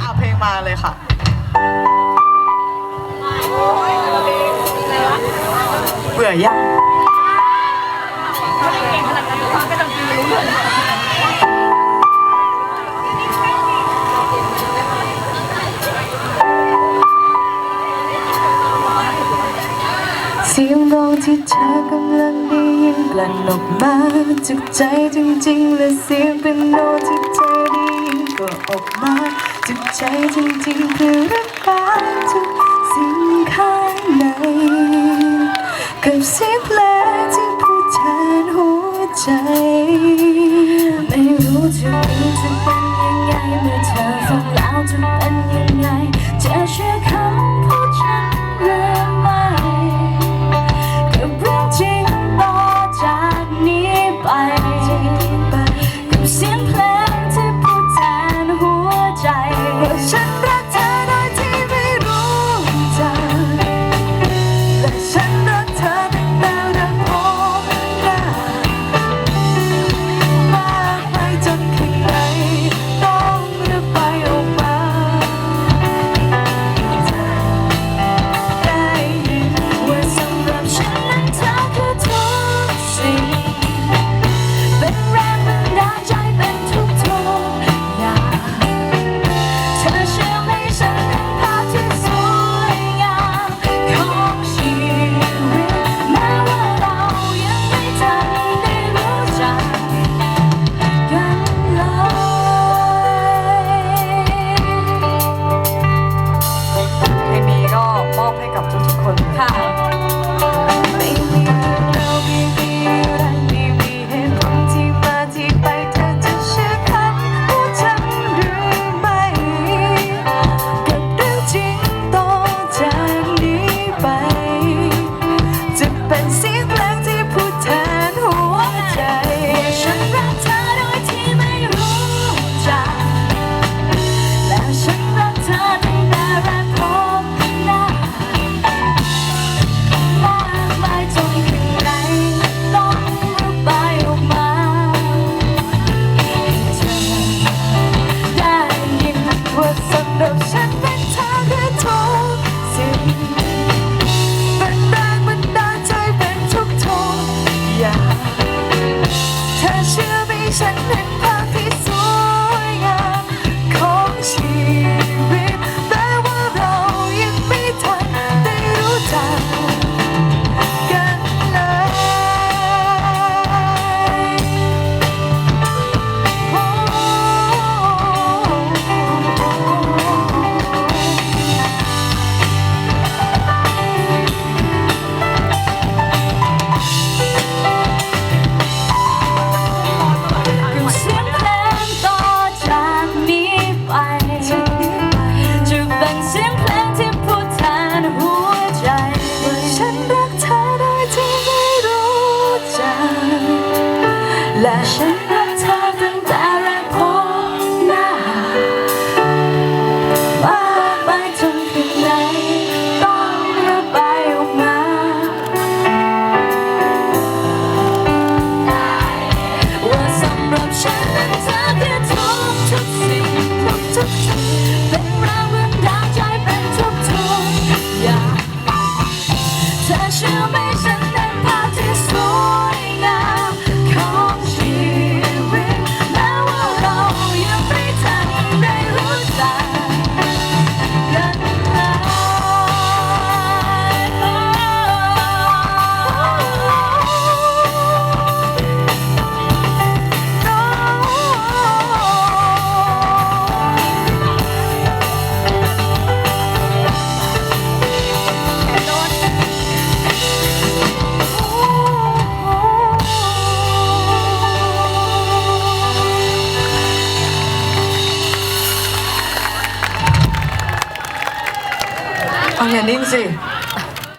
อาเพลงมาเลยค่ะเบื่อยังเสียงร้องที่เธอกำลังได้ยินกลั่นออกมาจากใจจริงๆ และเสียงเป็นโนที่เธอได้ยินก็ออกมา จุดใจจริงๆคือรักกันทุกสิ่งข้างในกับเสียงเพลงที่พูดแทนหัวใจ ไม่รู้จะมีจะเป็นยังไงเมื่อเธอฟังแล้วจะเป็นยังไงจะเชื่อคำพูดฉันเลย 我认识。